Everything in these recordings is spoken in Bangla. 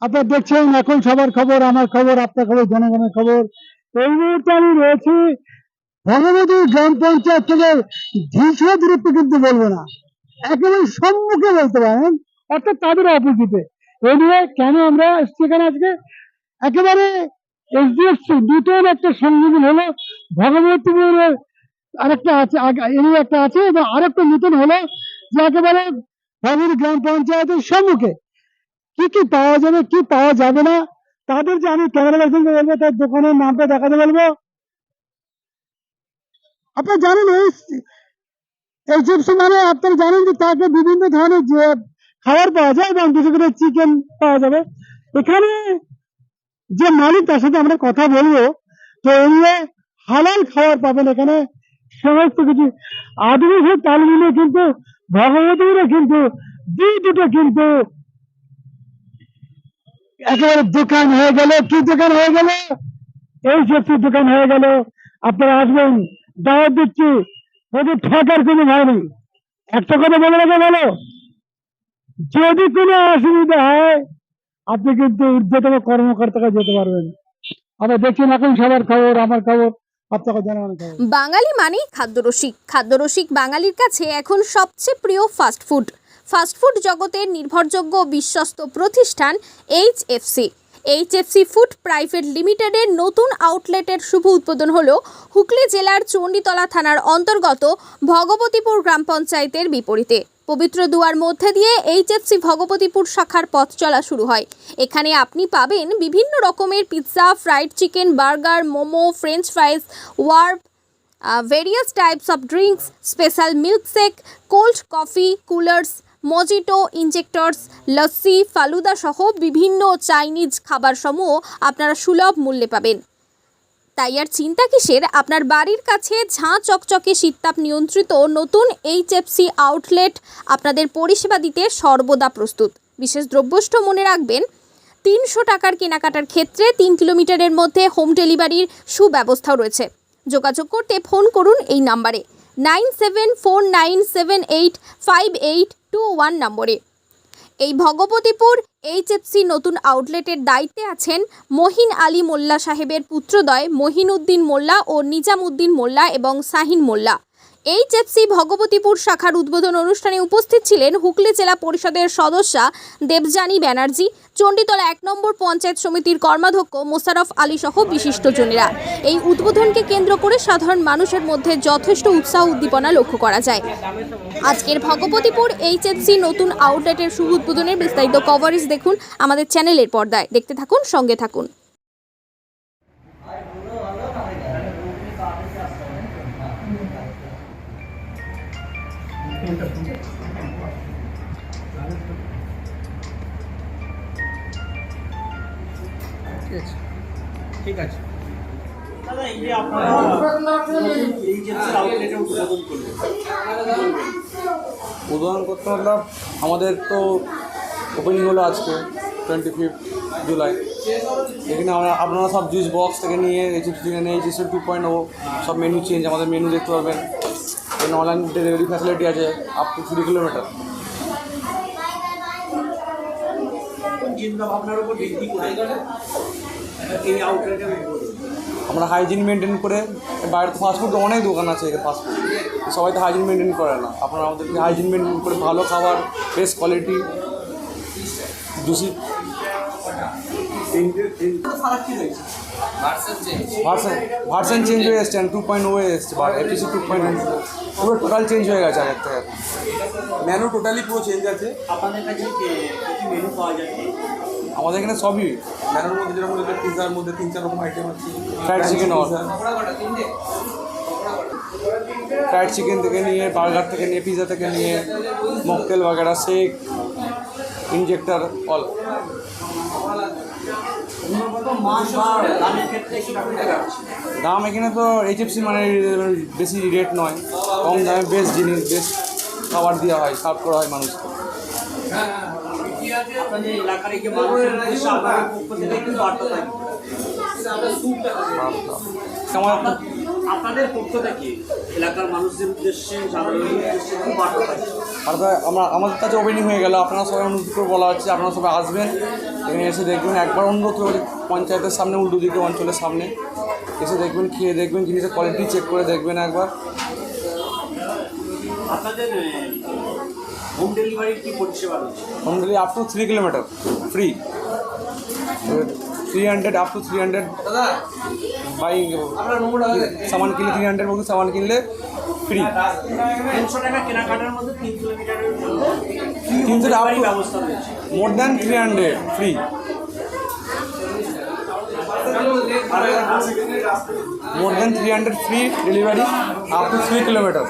আপনারা দেখছেন, এখন সবার খবর, আমার খবর, আপনার খবর, জনগণের খবর। এই মুহূর্তে আমি রয়েছি ভগবতী গ্রাম পঞ্চায়েত থেকে ঢিসা দূরত্ব কিন্তু বলব না, একেবারে সম্মুখে বলতে পারেন, অর্থাৎ তাদের অপোজিটে। এই নিয়ে কেন আমরা এসছি এখানে আজকে? একেবারে এসডিএফসি দুটোর একটা সংযোজন হলো ভগবতীপুরের আরেকটা আছে, আগে- এর একটা আছে, এবং আরেকটা নতুন হলো, যে একেবারে ভগবতী গ্রাম পঞ্চায়েতের সম্মুখে। কি কি পাওয়া যাবে, কি পাওয়া যাবে না, তাদের যে আমি ক্যামেরা পার্সনকে বলব তার দোকানের নামটা দেখাতে বলব। আপনারা জানেন এই চিপস মানে আপনারা জানেন যে তাকে বিভিন্ন ধরনের যে খাবার পাওয়া যায় এবং বিশেষ করে চিকেন পাওয়া যাবে। এখানে যে মালিক, তার সাথে আমরা কথা বলব, তো এগুলো হালাল খাবার পাবেন এখানে। সমস্ত কিছু আদিবাসীর তাল মিলিয়ে কিন্তু ভগবতীরা কিন্তু, দুই দুটো কিন্তু একেবারে দোকান হয়ে গেল। কি দোকান হয়ে গেল? এই সবজির দোকান হয়ে গেল। আপনারা আসবেন। দাওয়াত দিচ্ছি। ওদের ঠকার কোনো ভয় নেই। একটা কথা বলে রাখা বলো যদি কোনো অসুবিধা হয়, আপনি কিন্তু ঊর্ধ্বতম কর্মকর্তাকে যেতে পারবেন। আমরা দেখছেন এখন সবার খবর, আমার খবর বাঙালি মানেই খাদ্যরসিক। খাদ্যরসিক বাঙালির কাছে এখন সবচেয়ে প্রিয় ফাস্টফুড ফাস্টফুড জগতের নির্ভরযোগ্য বিশ্বস্ত প্রতিষ্ঠান এইচএফসি। এইচএফসি ফুড প্রাইভেট লিমিটেডের নতুন আউটলেটের শুভ উদ্বোধন হলো হুগলি জেলার চণ্ডীতলা থানার অন্তর্গত ভগবতীপুর গ্রাম পঞ্চায়েতের বিপরীতে। পবিত্র দুয়ার মধ্যে দিয়ে এইচএফসি ভগবতীপুর শাখার পথ চলা শুরু হয়। এখানে আপনি পাবেন বিভিন্ন রকমের pizza fried chicken burger momo french fries warp various types of drinks special milkshake cold coffee coolers, mojito, ইনজেক্টরস, lassi, falooda সহ বিভিন্ন চাইনিজ খাবার সমূহ আপনারা সুলভ মূল্যে পাবেন। তাই আর চিন্তা কিসের? আপনার বাড়ির কাছে ঝাঁ চকচকে শীততাপ নিয়ন্ত্রিত নতুন এইচএফসি আউটলেট আপনাদের পরিষেবা দিতে সর্বদা প্রস্তুত। বিশেষ দ্রব্যষ্ঠ মনে রাখবেন, তিনশো টাকার কেনাকাটার ক্ষেত্রে তিন কিলোমিটারের মধ্যে হোম ডেলিভারির সুব্যবস্থাও রয়েছে। যোগাযোগ করতে ফোন করুন এই নাম্বারে। Nine seven four nine seven eight five eight two one নম্বরে। এই ভগবতীপুর এইচএফসি নতুন আউটলেটের দায়িত্বে আছেন মহিন আলী মোল্লা সাহেবের পুত্রদয় মহিন উদ্দিন মোল্লা ও নিজাম উদ্দিন মোল্লা এবং শাহিন মোল্লা। এইচএফসি ভগবতীপুর শাখার উদ্বোধন অনুষ্ঠানে উপস্থিত ছিলেন হুগলি জেলা পরিষদের সদস্যা দেবযানী ব্যানার্জি, চণ্ডীতলা এক নম্বর পঞ্চায়েত সমিতির কর্মাধ্যক্ষ মোশারফ আলী সহ বিশিষ্টজনেরা। এই উদ্বোধনকে কেন্দ্র করে সাধারণ মানুষের মধ্যে যথেষ্ট উৎসাহ উদ্দীপনা লক্ষ্য করা যায়। আজকের ভগবতীপুর এইচএফসি নতুন আউটলেটের শুভ উদ্বোধনের বিস্তারিত কভারেজ দেখুন আমাদের চ্যানেলের পর্দায়। দেখতে থাকুন, সঙ্গে থাকুন। ঠিক আছে। ঠিক আছে। দাদা এই যে আপনারা এই যে আউটলেটে উদ্বোধন করলেন উদ্বোধন করতে মতলব আমাদের তো ওপেনিং হলো আজকে টোয়েন্টি ফিফথ জুলাই এখানে আমরা আপনারা সব জুস বক্স থেকে নিয়ে চিপস থেকে নিয়ে জিসের টু পয়েন্ট ও সব মেনু চেঞ্জ আমাদের মেনু দেখতে পাবেন এখানে অনলাইন ডেলিভারি ফ্যাসিলিটি আছে আপ টু থ্রি কিলোমিটার চিন্তা ভাবনার উপর ভিত্তি করে। আমরা হাইজিন মেনটেন করে বাইরে তো ফাস্টফুড অনেক দোকান আছে এখানে ফাস্টফুড সবাই তো হাইজিন মেনটেন করে না। আপনারা আমাদেরকে হাইজিন মেনটেন করে ভালো খাবার best quality juicy version version change হয়ে এসছে টু পয়েন্ট ও এসছে বা এপিসি টু পয়েন্ট পুরো টোটাল চেঞ্জ হয়ে গেছে আগের থেকে। মেনু টোটালি পুরো চেঞ্জ আছে। আপনাদের কাছে কি কি মেনু পাওয়া যায়? আমাদের এখানে সবই। মেনুর মধ্যে যেরকম রয়েছে মধ্যে তিন চার রকম আইটেম আছে। ফ্রাইড চিকেন ফ্রাইড চিকেন থেকে নিয়ে বার্গার থেকে নিয়ে পিজা থেকে নিয়ে মকটেল বাগেরা শেক ইনজেক্টর অল দাম এখানে তো এইচএফসি মানে বেশি রেট নয়। কম দামে বেস্ট জিনিস বেস্ট খাবার দেওয়া হয় সার্ভ করা হয় মানুষকে। আপনাদের এলাকার এই যে মানুষের উদ্দেশ্যে আপনাদের পক্ষ থেকে কি বার্তা থাকবে আমার আপনাদের পক্ষ থেকে এলাকার মানুষদের উদ্দেশ্যে সাধারণ উদ্দেশ্যে কি বার্তা থাকবে আমরা আমাদের কাছে ওপেনিং হয়ে গেল। আপনারা সবাই অনুরোধ করে বলা হচ্ছে আপনারা সবাই আসবেন। এখানে এসে দেখবেন একবার অনুরোধ করে পঞ্চায়েতের সামনে উল্টো দিকে অঞ্চলের সামনে। এসে দেখবেন খেয়ে দেখবেন জিনিসের কোয়ালিটি চেক করে দেখবেন একবার। আপনাদের হোম ডেলিভারির কি পরিষেবা রয়েছে? Home delivery up to three kilometre free three hundred up to three hundred by সামান কিনলে থ্রি হান্ড্রেড মধ্যে সামান কিনলে ফ্রি তিনশো টাকা কেনাকাটার মধ্যে তিন কিলোমিটারের তিনশো টাকা ব্যবস্থা রয়েছে। More than three hundred free more than three hundred free delivery up to three kilometre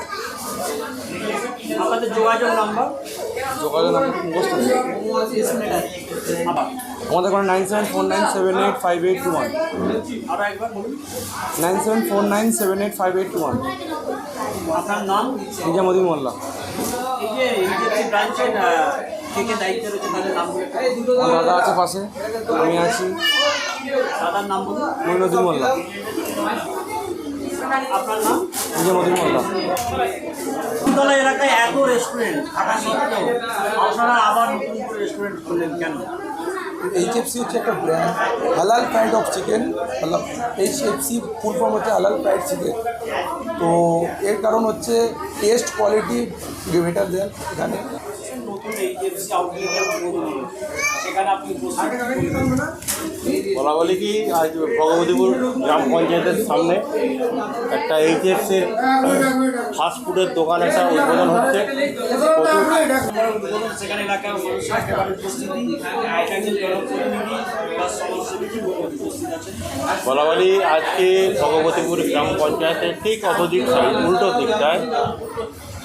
আপনাদের যোগাযোগ নাম্বার? যোগাযোগ নাম্বার মুখস্থ আমাদের কোনো nine seven four nine seven eight five eight two one. আরও একবার বলুন। Nine seven four nine seven eight five eight two one. আপনার নাম? নিজামুদ্দিন মোল্লা। এই যে ব্রাঞ্চের দাদা আছে পাশে আমি আছি। দাদার নাম বলুন। মইনুদ্দিন মোল্লা। আপনার নাম? নিজামুদ্দিন এলাকায় এত রেস্টুরেন্ট থাকা সত্ত্বেও আপনারা আবার নতুন করে রেস্টুরেন্ট খুললেন কেন? এইচএফসি হচ্ছে একটা ব্র্যান্ড হালাল কাইন্ড অফ চিকেন মতলব এইচএফসি ফুল ফর্ম হচ্ছে হালাল ফ্রাইড চিকেন তো এর কারণ হচ্ছে টেস্ট কোয়ালিটি বেটার দেন এখানে। সেখানে আপনি। বলা বলি কি আজ ভগবতীপুর গ্রাম পঞ্চায়েতের সামনে একটা এইচএফসির ফাস্ট ফুডের দোকান একটা উদ্বোধন হচ্ছে। সেখানে এলাকার বলা বলি আজকে ভগবতীপুর গ্রাম পঞ্চায়েতের ঠিক অপোজিট সাইড উল্টো দিকটায়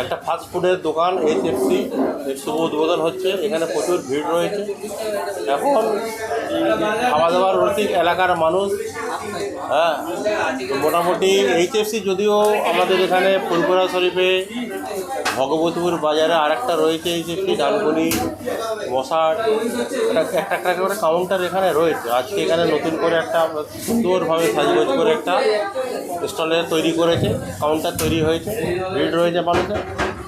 একটা ফাস্ট ফুডের দোকান এইচএফসি এর শুভ উদ্বোধন হচ্ছে। এখানে প্রচুর ভিড় রয়েছে। এখন খাওয়া দাওয়ার রসিক এলাকার মানুষ হ্যাঁ মোটামুটি এইচএফসি যদিও আমাদের এখানে ফুলপুরা শরীফে, ভগবতীপুর বাজারে আরেকটা রয়েছে এইচএফসি, ডানকুনি মশার একটা একটা একটা করে কাউন্টার এখানে রয়েছে। আজকে এখানে নতুন করে একটা সুন্দরভাবে সাজগোজ করে একটা স্টলে তৈরি করেছে কাউন্টার তৈরি হয়েছে, ভিড় রয়েছে মানুষের।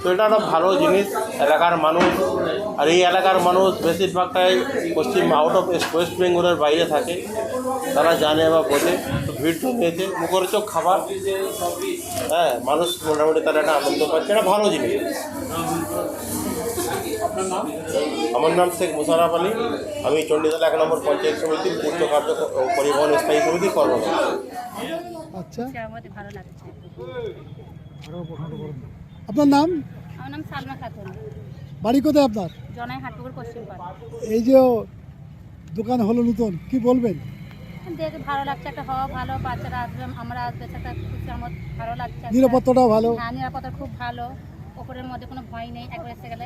তো এটা একটা ভালো জিনিস। এলাকার মানুষ আর এই এলাকার মানুষ বেশিরভাগটাই পশ্চিম আউট অফ ওয়েস্ট বেঙ্গলের বাইরে থাকে। তারা জানে বা বোঝে তো ভিড় জমিয়েছে মুখরোচক খাবার। হ্যাঁ মানুষ মোটামুটি তারা একটা আনন্দ পাচ্ছে। এটা ভালো জিনিস। আমার নাম শেখ মুশারফ আলী। আমি চণ্ডীতলা এক নম্বর পঞ্চায়েত সমিতির পূর্ত কার্য পরিবহন স্থায়ী সমিতির কর্মকর্তা আচ্ছা। আমাদের ভালো লাগছে। আপনার নাম? আমার নাম সালমা খাতুন। বাড়ি কোথায় আপনার? জনাই হাটপুকুর পশ্চিম এই যে দোকান হলো নতুন কি বলবেন? দেখে ভালো লাগছে একটা হওয়া ভালো বাচ্চারা আসবে আমরা আসবে সেটা খুশি আমার ভালো লাগছে। নিরাপত্তাটাও ভালো? হ্যাঁ নিরাপত্তা খুব ভালো। ওপরের মধ্যে কোনো ভয় নেই একবার এসে গেলে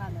ভালো।